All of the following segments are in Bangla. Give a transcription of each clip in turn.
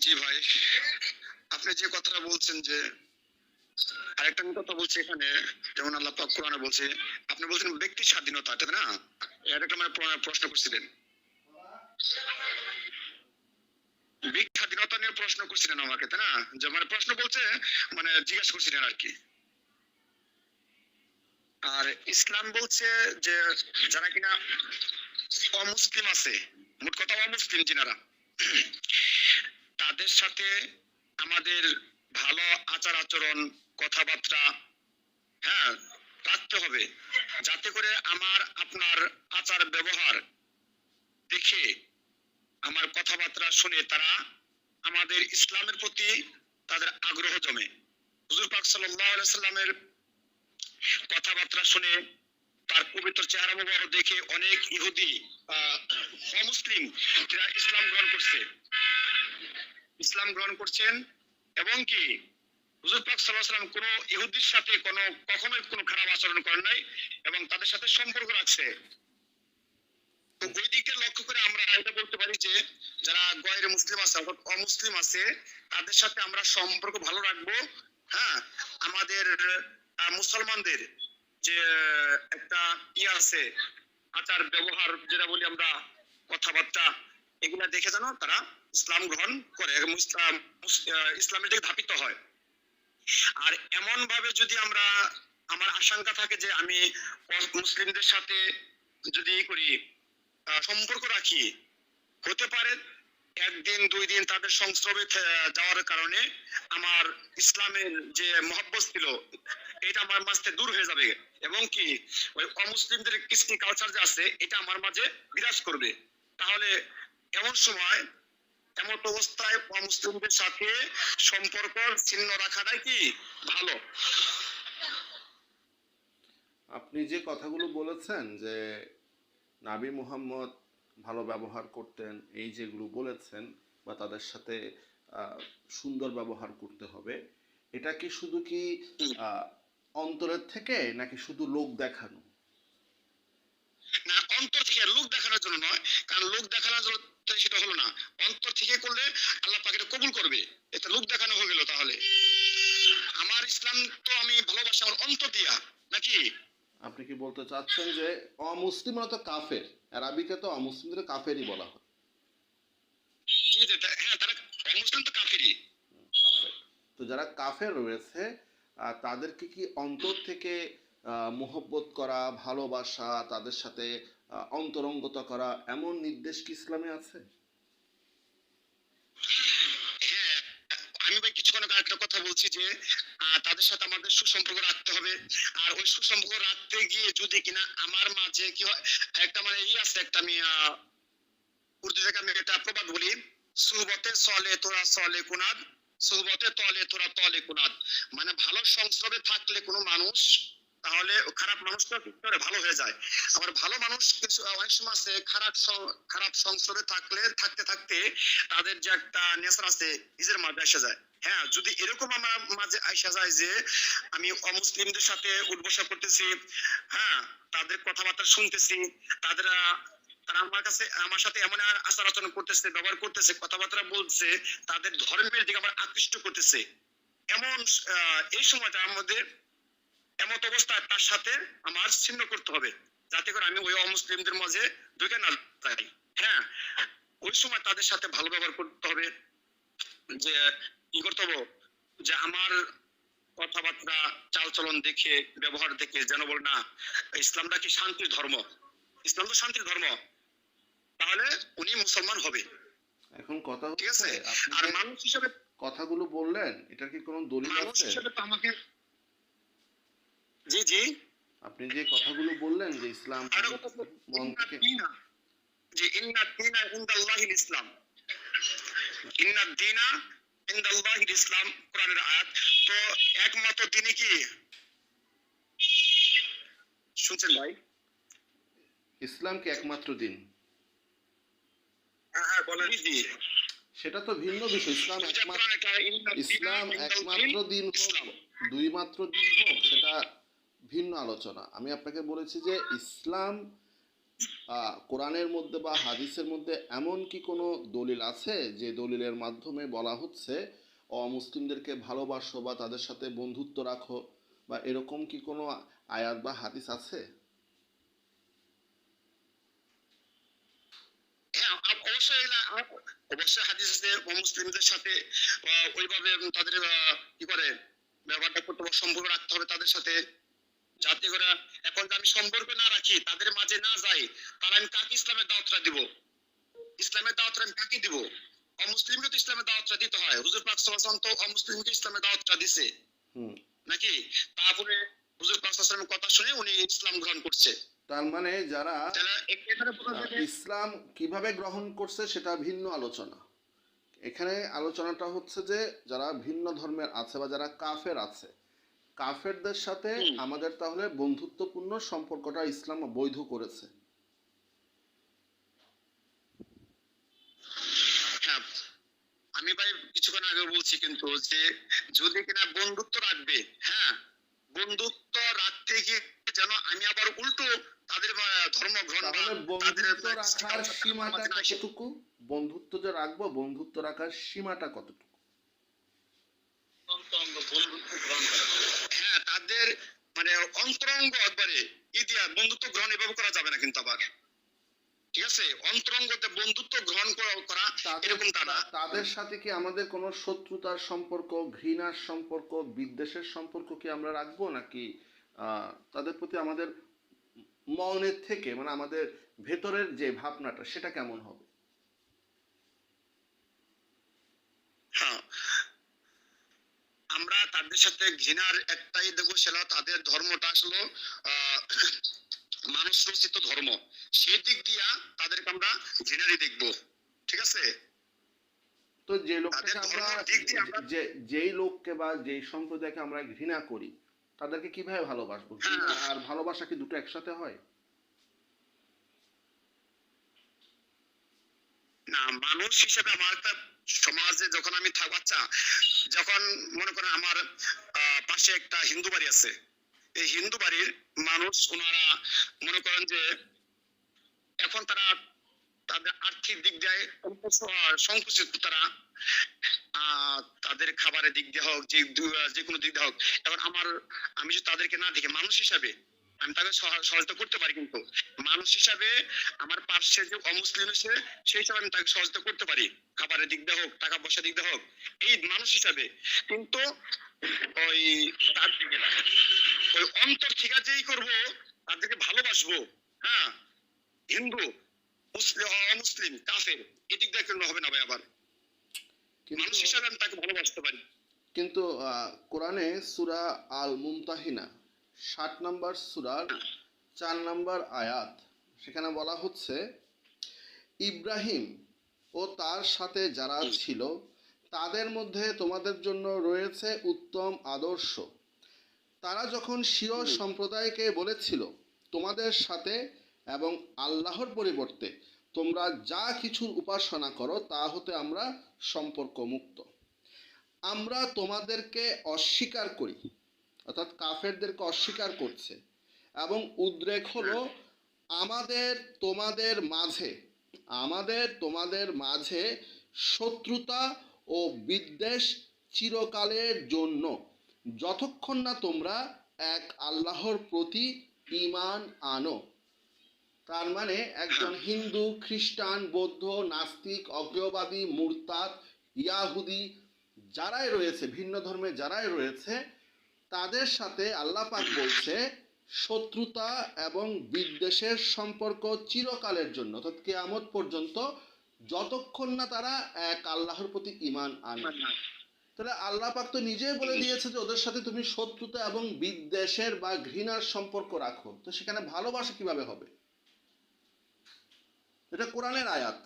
জি ভাই। আপনি যে কথাটা বলছেন যে, আরেকটা আমি কথা বলছি এখানে, যেমন আল্লাহ পাক কোরআনে বলছে, আপনি বলছেন ব্যক্তি স্বাধীনতা, তাই না? একটা প্রশ্ন করছিলেন। ব্যক্তি স্বাধীনতা নিয়ে প্রশ্ন করছিলেন আমাকে, তাই না? যে মানে প্রশ্ন বলছে মানে জিজ্ঞাসা করছিলেন আর কি। আর ইসলাম বলছে যে, যারা কিনা অমুসলিম আছে, মোট কথা অমুসলিম যিনারা তাদের সাথে আমাদের ভালো আচার আচরণ কথাবার্তা হ্যাঁ রাখতে হবে। যাতে করে আমার আপনার আচার ব্যবহার দেখে আমার কথাবার্তা শুনে তারা আমাদের ইসলামের প্রতি তাদের আগ্রহ জমে। হুজুর পাক সাল্লামের কথাবার্তা শুনে তার পবিত্র চেহারা মুবারক দেখে অনেক ইহুদি আহ, অমুসলিম যারা ইসলাম গ্রহণ করছে। ইসলাম গ্রহণ করছেন এবং কি হুজুর পাক সাল্লাম কোনো ইহুদির সাথে কোনো কখনোই কোনো খারাপ আচরণ করেন নাই এবং তাদের সাথে সম্পর্ক রাখছে। লক্ষ্য করে আমরা এটা বলতে পারি যে, যারা গয়ের মুসলিম আছে অমুসলিম আছে, তাদের সাথে আমরা সম্পর্ক ভালো রাখব। হ্যাঁ আমাদের মুসলমানদের যে একটা ই আছে আচার ব্যবহার যেটা বলি আমরা, কথাবার্তা, এগুলা দেখে যেন তারা ইসলাম গ্রহণ করে ইসলামের দিকে ধাপিত হয়। আর এমন ভাবে যদি আমরা, আমার আশঙ্কা থাকে যে আমি মুসলিমদের সাথে যদি করি সম্পর্ক রাখি, হতে পারে একদিন, দুই দিন তাদের সংস্রবে যাওয়ার কারণে আমার ইসলামের যে মহব্বত ছিল, এটা আমার মাঝ থেকে দূর হয়ে যাবে। এবং কি, ওই অমুসলিমদের কৃষ্টি কালচার যে আছে, এটা আমার মাঝে বিরাজ করবে। তাহলে এমন সময় এমন অবস্থায় অমুসলিমদের সাথে সম্পর্ক ছিন্ন রাখাটাই কি ভালো? আপনি যে কথাগুলো বলেছেন যে নাবি মুহাম্মদ ভালো ব্যবহার করতেন এই যেগুলো বলেছেন বা তাদের সাথে সুন্দর ব্যবহার করতে হবে এটা কি শুধু কি অন্তরের থেকে নাকি শুধু লোক দেখানো? না অন্তর থেকে লোক দেখানোর জন্য নয় কারণ লোক দেখানোর জন্য তো সেটা হলো না। অন্তর থেকে করলে আল্লাহ পাক এটা কবুল করবে। এটা লোক দেখানো হয়ে গেল তাহলে। আমার ইসলাম তো আমি ভালোবাসি আমার অন্তর দিয়া। নাকি? আপনি কি বলতে চাচ্ছেন যে অমুসলিমরা তো কাফের আরবিকে তো অমুসলিমদের কাফেরই বলা হয়। জি হ্যাঁ তারা তো যারা কাফের রয়েছে তাদেরকে কি অন্তর থেকে আহ, মোহব্বত করা ভালোবাসা তাদের সাথে অন্তরঙ্গতা করা এমন নির্দেশ কি ইসলামে আছে? হ্যাঁ আমি ভাই কিছুক্ষণ আগে একটা কথা বলছি যে তাদের সাথে আমাদের সুসম্পর্ক রাখতে হবে। আর ওই সুসম্পর্ক রাখতে গিয়ে যদি কিনা আমার মাঝে কি হয়, একটা মানে ই আছে, একটা আমি উর্দু থেকে আমি প্রবাদ বলি চলে তোরা চলে কুনাদ তলে তোরা তলে কুনাদ। মানে ভালো সংস্রবে থাকলে কোনো মানুষ তাহলে খারাপ মানুষটা করে ভালো হয়ে যায়। আবার ভালো মানুষ কিছু, অনেক সময় আছে খারাপ খারাপ সংস্রবে থাকলে, থাকতে থাকতে তাদের যে একটা নেচার আছে, নিজের মাঝে আসা যায়। হ্যাঁ যদি এরকম আমার মাঝে আইসা যায় যে আমি অমুসলিমদের সাথে উদ্বসা করতেছি হ্যাঁ তাদের কথাবার্তা শুনতেছি, তাদের, তারা আমার কাছে, আমার সাথে এমন আর আচার আচরণ করতেছে, ব্যবহার করতেছে, কথাবার্তা বলছে তাদের ধর্মের দিকে আমার আকৃষ্ট করতেছে। এমন এই সময়টা মধ্যে এমন অবস্থায় তার সাথে আমার ছিন্ন করতে হবে। যাতে করে আমি ওই অমুসলিমদের মাঝে ঢুকে না যাই। হ্যাঁ ওই সময় তাদের সাথে ভালো ব্যবহার করতে হবে। যে কি করতে হবে? যে আমার কথাবার্তা চালচলন দেখে ব্যবহার দেখে যেন বল না ইসলামটা কি শান্তির ধর্ম? ইসলাম তো শান্তির ধর্ম। তাহলে উনি মুসলমান হবে। এখন কথা ঠিক আছে? আর মানুষ হিসেবে কথাগুলো বললেন এটার কি কোনো দলিল মানুষ আছে? হিসেবে তো আমাকে জি জি। আপনি যে কথাগুলো বললেন যে ইসলাম যে ইন্না দীনা ইনদাল্লাহিল ইসলাম। ইন্না দীনা ইনদাল্লাহিল ইসলাম কোরআনের আয়াত। তো একমাত্র দিনই কি? শুনছেন ভাই? ইসলাম কি একমাত্র দিন? হ্যাঁ হ্যাঁ বলেন। জি সেটা তো ভিন্ন বিষয়। ইসলাম যে একমাত্র কোরআনে একটা ইন্না দীনা ইসলাম একমাত্র দিন হোক দুই মাত্র দিন হোক সেটা ভিন্ন আলোচনা। আমি আপনাকে বলেছি যে ইসলাম কোরআনের মধ্যে বা হাদিসের মধ্যে এমন কি কোনো দলিল আছে যে দলিলের মাধ্যমে বলা হচ্ছে, অমুসলিমদেরকে ভালোবাসো বা তাদের সাথে বন্ধুত্ব রাখো বা এরকম কি কোনো আয়াত বা হাদিস আছে? হ্যাঁ অবশ্যই হাদিস আছে মুসলিমদের সাথে ওইভাবে তাদের কি করে, ব্যবহারটা করতে সম্পর্ক রাখতে হবে তাদের সাথে। যাতে করে এখন আমি সম্পর্ক না রাখি তাদের মাঝে না যাই তাহলে আমি কাকে ইসলামের দাওয়াতটা দিব? ইসলামের দাওয়াতটা আমি কাকে দিব? অমুসলিমকে তো ইসলামের দাওয়াতটা দিতে হয়। হুজুর পাক সাল্লাল্লাহু আলাইহি তো অমুসলিমকে ইসলামের দাওয়াতটা দিছে। নাকি? তারপরে হুজুর পাক সাল্লাল্লাহু কথা শুনে উনি ইসলাম গ্রহণ করছে। তার মানে যারা ইসলাম কীভাবে গ্রহণ করছে সেটা ভিন্ন আলোচনা। এখানে আলোচনাটা হচ্ছে যে যারা ভিন্ন ধর্মের আছে বা যারা কাফের আছে কাফেরদের সাথে আমাদের তাহলে বন্ধুত্বপূর্ণ সম্পর্কটা ইসলাম বৈধ করেছে। হ্যাঁ আমি ভাই কিছুক্ষণ আগে বলছি কিন্তু যে যদি কিনা বন্ধুত্ব রাখবে হ্যাঁ বন্ধুত্ব রাখতে গিয়ে যেন আমি আবার উল্টো তাদের ধর্ম গ্রহণ বন্ধুত্ব রাখার সীমাটা কতটুকু? বন্ধুত্ব যে রাখব বন্ধুত্ব রাখার সীমাটা কতটুকু হ্যাঁ তাদের মানে অন্তরঙ্গ একবারে ই দিয়া বন্ধুত্ব গ্রহণ এভাবে করা যাবে না কিন্তু আবার। ঠিক আছে? অন্তরঙ্গতে বন্ধুত্ব গ্রহণ করা- এরকম না। তাদের সাথে কি আমাদের কোনো শত্রুতার সম্পর্ক ঘৃণার সম্পর্ক বিদ্বেষের সম্পর্ক কি আমরা রাখব নাকি আহ, তাদের প্রতি আমাদের মনের থেকে মানে আমাদের ভেতরের যে ভাবনাটা সেটা কেমন হবে হ্যাঁ আমরা তাদের সাথে ঘৃণার একটাই দেখব সেটা তাদের ধর্মটা আসলো মানুষ রচিত ধর্ম। সেই দিক দিয়া তাদেরকে আমরা ঘৃণারই দেখব। ঠিক আছে? তো যে লোকটাকে আমরা যে যেই লোককে বা যেই সম্প্রদায়কে আমরা ঘৃণা করি তাদেরকে কীভাবে ভালোবাসবো? হ্যাঁ। আর ভালোবাসা কি দুটো একসাথে হয়? না মানুষ হিসেবে আমার একটা সমাজে যখন আমি আচ্ছা যখন মনে করেন আমার পাশে একটা হিন্দু বাড়ি আছে, এই হিন্দু বাড়ির মানুষ ওনারা মনে করেন যে এখন তারা তাদের আর্থিক দিক দিয়ে সংকুচ- সংকুচিত তারা তাদের খাবারের দিক দিয়ে হোক যে কোনো দিক দিয়ে হোক, এখন আমার, আমি যদি তাদেরকে না দেখি, মানুষ হিসাবে আমি তাকে সহ- সহযোগিতা করতে পারি কিন্তু। মানুষ হিসাবে আমার পার্শ্বে যে অমুসলিম আছে সেই হিসাবে আমি তাকে সহযোগিতা করতে পারি। খাবারের দিক দিয়ে হোক টাকা পয়সা দিক দিয়ে হোক। এই মানুষ হিসাবে। কিন্তু ওই তার ওই অন্তর থেকে যেই করব তাদেরকে ভালোবাসবো। হ্যাঁ? হিন্দু মুসলিম অমুসলিম কাফের এদিক দিয়ে কেন হবে না ভাই আবার। মানুষ হিসাবে আমি তাকে ভালোবাসতে পারি। কিন্তু কোরআনে সুরা আল মুমতাহিনা ষাট নম্বর সুরার চার নম্বর আয়াত। সেখানে বলা হচ্ছে ইব্রাহিম ও তার সাথে যারা ছিল তাদের মধ্যে তোমাদের জন্য রয়েছে উত্তম আদর্শ। তারা যখন শিও সম্প্রদায়কে বলেছিল তোমাদের সাথে এবং আল্লাহর পরিবর্তে তোমরা যা কিছুর উপাসনা করো তা হতে আমরা সম্পর্ক মুক্ত আমরা তোমাদেরকে অস্বীকার করি। অর্থাৎ কাফেরদেরকে অস্বীকার করছে। এবং উদ্রেক হলো আমাদের তোমাদের মাঝে আমাদের তোমাদের মাঝে শত্রুতা ও বিদ্বেষ চিরকালের জন্য যতক্ষণ না তোমরা এক আল্লাহর প্রতি ঈমান আনো। তার মানে একজন হিন্দু খ্রিস্টান বৌদ্ধ নাস্তিক অজ্ঞবাদী মুরতাদ ইয়াহুদি যারাই রয়েছে ভিন্ন ধর্মে যারাই রয়েছে তাদের সাথে আল্লাহ পাক বলছে শত্রুতা এবং বিদ্বেষের সম্পর্ক চিরকালের জন্য অর্থাৎ কেয়ামত পর্যন্ত যতক্ষণ না তারা এক আল্লাহর প্রতি ঈমান আনে। তাহলে আল্লাহ পাক তো নিজেই বলে দিয়েছে যে ওদের সাথে তুমি শত্রুতা এবং বিদ্বেষের বা ঘৃণার সম্পর্ক রাখো। তো সেখানে ভালোবাসা কীভাবে হবে? এটা কোরআনের আয়াত।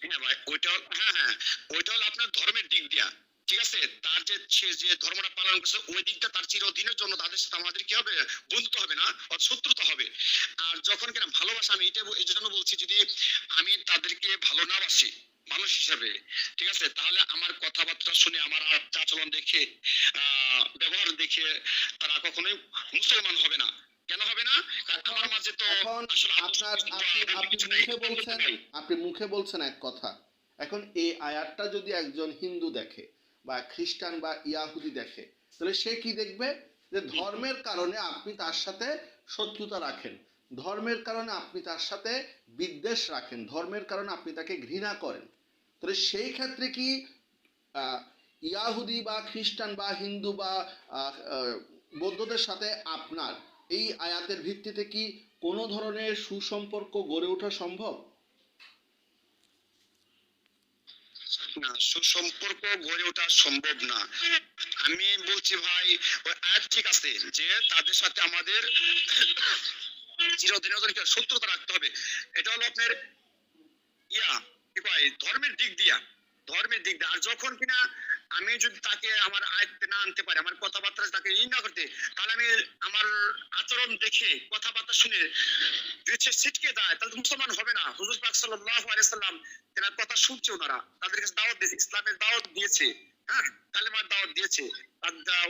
হ্যাঁ ভাই ওইটা হ্যাঁ হ্যাঁ ওইটা হলো আপনার ধর্মের দিক দিয়া। ঠিক আছে? তার যে সে যে ধর্মটা পালন করছে ওই দিকটা তার চিরদিনের জন্য তাদের সাথে আমাদের কি হবে? বন্ধুত্ব হবে না? শত্রুতা হবে। আর যখন কিনা ভালোবাসা আমি এটা এই জন্য বলছি যদি আমি তাদেরকে ভালো না বাসি মানুষ হিসাবে ঠিক আছে? তাহলে আমার কথাবার্তা শুনে আমার আচরণ দেখে আহ ব্যবহার দেখে তারা কখনোই মুসলমান হবে না। কেন হবে না? আমার মাঝে তো আসলে আপনার আপনি আপনি মুখে বলছেন আপনি মুখে বলছেন এক কথা। এখন এই আয়াতটা যদি একজন হিন্দু দেখে বা খ্রিস্টান বা ইয়াহুদি দেখে, তাহলে সে কি দেখবে? যে ধর্মের কারণে আপনি তার সাথে শত্রুতা রাখেন। ধর্মের কারণে আপনি তার সাথে বিদ্বেষ রাখেন। ধর্মের কারণে আপনি তাকে ঘৃণা করেন। তাহলে সেই ক্ষেত্রে কি ইয়াহুদি বা খ্রিস্টান বা হিন্দু বা বৌদ্ধদের সাথে আপনার এই আয়াতের ভিত্তিতে কি কোনো ধরনের সুসম্পর্ক গড়ে ওঠা সম্ভব? না, সুসম্পর্ক গড়ে ওঠা সম্ভব না। আমি বলছি ভাই, ওই ঠিক আছে যে তাদের সাথে আমাদের চিরদিনের শত্রুতা রাখতে হবে? এটা হলো আপনার ইয়া, কি কয়, ধর্মের দিক দিয়া। ধর্মের দিক দিয়ে। আর যখন কিনা আমি যদি তাকে আমার আয়ত্তে না আনতে পারি, আমার কথাবার্তা তাকে ই না করতে, তাহলে আমি আমার আচরণ দেখে, কথাবার্তা শুনে যদি সে ছিটকে যায় তাহলে মুসলমান হবে না। হুজুর পাক সাল্লাল্লাহু আলাইহি সাল্লাম তেনার কথা শুনছে ওনারা। তাদের কাছে দাওয়াত দিয়েছে ইসলামের দাওয়াত দিয়েছে হ্যাঁ? কালেমার দাওয়াত দিয়েছে।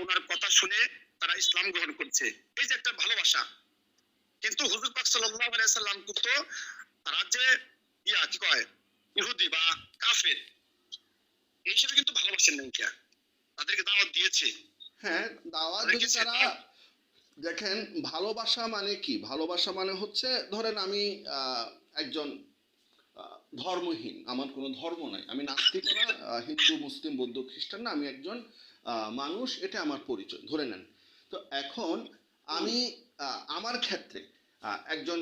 ওনার কথা শুনে তারা ইসলাম গ্রহণ করছে। এই যে একটা ভালোবাসা। কিন্তু হুজুর পাক সাল্লাল্লাহু আলাইহি সাল্লাম কিন্তু রাজ্যে ইয়া কি কয়? ইহুদি বা কাফের এই হিসেবে কিন্তু ভালোবাসেন নাই কিয়া তাদেরকে দাওয়াত দিয়েছে। হ্যাঁ দাওয়াত রেখেছে, তারা। দেখেন, ভালোবাসা মানে কি? ভালোবাসা মানে হচ্ছে, ধরেন আমি একজন ধর্মহীন। আমার কোনো ধর্ম নাই। আমি নাস্তিক না হিন্দু, মুসলিম, বৌদ্ধ, খ্রিস্টান না, আমি একজন মানুষ, এটা আমার পরিচয়। ধরে নেন। তো এখন আমি আমার ক্ষেত্রে একজন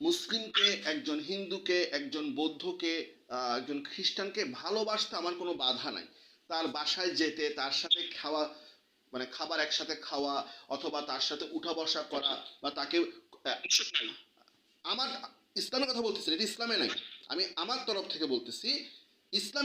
মুসলিমকে, একজন হিন্দুকে, একজন বৌদ্ধকে একজন খ্রিস্টানকে ভালোবাসতে আমার কোনো বাধা নাই। তার বাসায় যেতে, তার সাথে খাওয়া মানে খাবার একসাথে খাওয়া অথবা তার সাথে উঠা বসা করা বা তাকে আমার ইসলামের কথা বলতেছি এটা ইসলামে নাই। আমি আমার তরফ থেকে বলতেছি ইসলাম